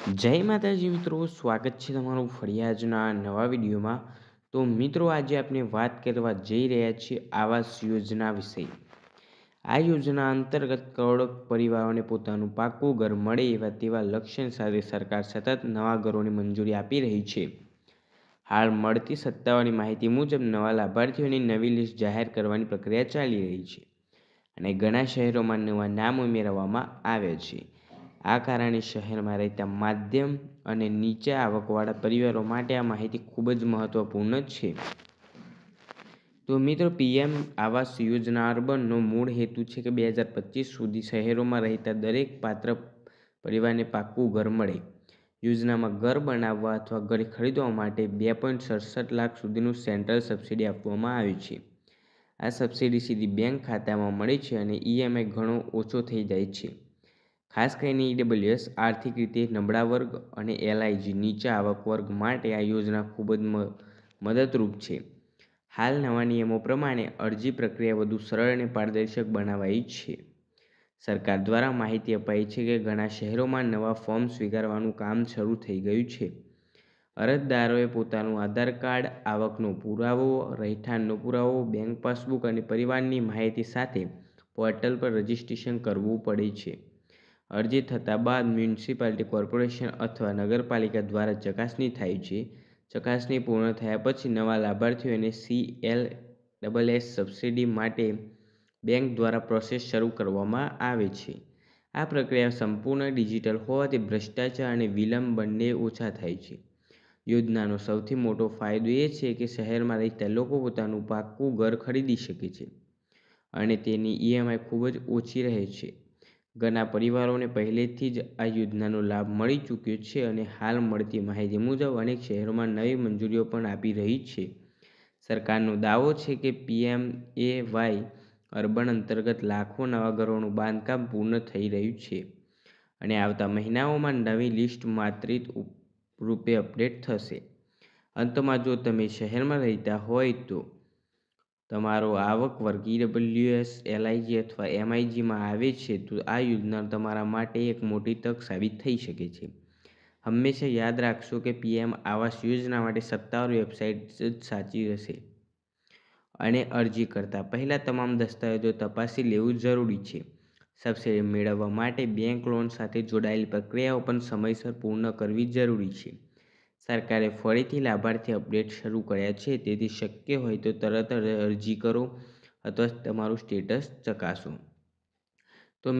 જય માતાજી મિત્રો, સ્વાગત છે તમારું ફરી આજના નવા વિડીયોમાં. તો મિત્રો, આજે આપણે વાત કરવા જઈ રહ્યા છીએ આવાસ યોજના વિશે. આ યોજના અંતર્ગત કરોડો પરિવારોને પોતાનું પાકું ઘર મળે એવા તેવા લક્ષ્ય સાથે સરકાર સતત નવા ઘરોની મંજૂરી આપી રહી છે. હાલ મળતી સત્તાવાળી માહિતી મુજબ નવા લાભાર્થીઓની નવી લિસ્ટ જાહેર કરવાની પ્રક્રિયા ચાલી રહી છે અને ઘણા શહેરોમાં નવા નામ ઉમેરવામાં આવ્યા છે. આ કારણે શહેરમાં રહેતા માધ્યમ અને નીચા આવકવાળા પરિવારો માટે આ માહિતી ખૂબ જ મહત્વપૂર્ણ છે. તો મિત્રો, પીએમ આવાસ યોજના અર્બનનો મૂળ હેતુ છે કે બે હજાર પચીસ સુધી શહેરોમાં રહેતા દરેક પાત્ર પરિવારને પાક્કું ઘર મળે. યોજનામાં ઘર બનાવવા અથવા ઘર ખરીદવા માટે બે પોઈન્ટ સડસઠ લાખ સુધીનું સેન્ટ્રલ સબસિડી આપવામાં આવે છે. આ સબસિડી સીધી બેંક ખાતામાં મળે છે અને ઈએમઆઈ ઘણો ઓછો થઈ જાય છે. ખાસ કરીને ઈડબ્લ્યુએસ આર્થિક રીતે નબળા વર્ગ અને એલઆઈજી નીચા આવક વર્ગ માટે આ યોજના ખૂબ જ મદદરૂપ છે. હાલ નવા નિયમો પ્રમાણે અરજી પ્રક્રિયા વધુ સરળ અને પારદર્શક બનાવાઈ છે. સરકાર દ્વારા માહિતી અપાઈ છે કે ઘણા શહેરોમાં નવા ફોર્મ સ્વીકારવાનું કામ શરૂ થઈ ગયું છે. અરજદારોએ પોતાનું આધાર કાર્ડ, આવકનો પુરાવો, રહેઠાણનો પુરાવો, બેંક પાસબુક અને પરિવારની માહિતી સાથે પોર્ટલ પર રજીસ્ટ્રેશન કરવું પડે છે. અરજી થતાં બાદ મ્યુનિસિપાલિટી કોર્પોરેશન અથવા નગરપાલિકા દ્વારા ચકાસણી થાય છે. ચકાસણી પૂર્ણ થયા પછી નવા લાભાર્થીઓને C L double S subsidy માટે બેંક દ્વારા પ્રોસેસ શરૂ કરવામાં આવે છે. આ પ્રક્રિયા સંપૂર્ણ ડિજિટલ હોવાથી ભ્રષ્ટાચાર અને વિલંબ બંને ઓછા થાય છે. યોજનાનો સૌથી મોટો ફાયદો એ છે કે શહેરમાં રહેતા લોકો પોતાનું પાક્કું ઘર ખરીદી શકે છે અને તેની ઈએમઆઈ ખૂબ જ ઓછી રહે છે. ઘણા પરિવારોને પહેલેથી જ આ યોજનાનો લાભ મળી ચૂક્યો છે અને હાલ મળતી માહિતી મુજબ અનેક શહેરોમાં નવી મંજૂરીઓ પણ આપી રહી છે. સરકારનો દાવો છે કે પીએમ એ વાય અર્બન અંતર્ગત લાખો નવા ઘરોનું બાંધકામ પૂર્ણ થઈ રહ્યું છે અને આવતા મહિનાઓમાં નવી લિસ્ટ માત્રિત રૂપે અપડેટ થશે. અંતમાં જો તમે શહેરમાં રહેતા હોય તો તમારો આવક વર્ગ ઈડબ્લ્યુએસ એલઆઈજી અથવા એમઆઈજીમાં આવે છે, તો આ યોજના તમારા માટે એક મોટી તક સાબિત થઈ શકે છે. હંમેશા યાદ રાખશો કે પીએમ આવાસ યોજના માટે સત્તાવાર વેબસાઇટ જ સાચી રહેશે અને અરજી કરતાં પહેલાં તમામ દસ્તાવેજો તપાસી લેવું જરૂરી છે. સબસિડી મેળવવા માટે બેંક લોન સાથે જોડાયેલી પ્રક્રિયાઓ પણ સમયસર પૂર્ણ કરવી જરૂરી છે. સરકારે ફરીથી લાભાર્થી અપડેટ શરૂ કર્યા છે. તેથી શક્ય હોય તો તરત જ અરજી કરો અથવા તમારું સ્ટેટસ ચકાસો.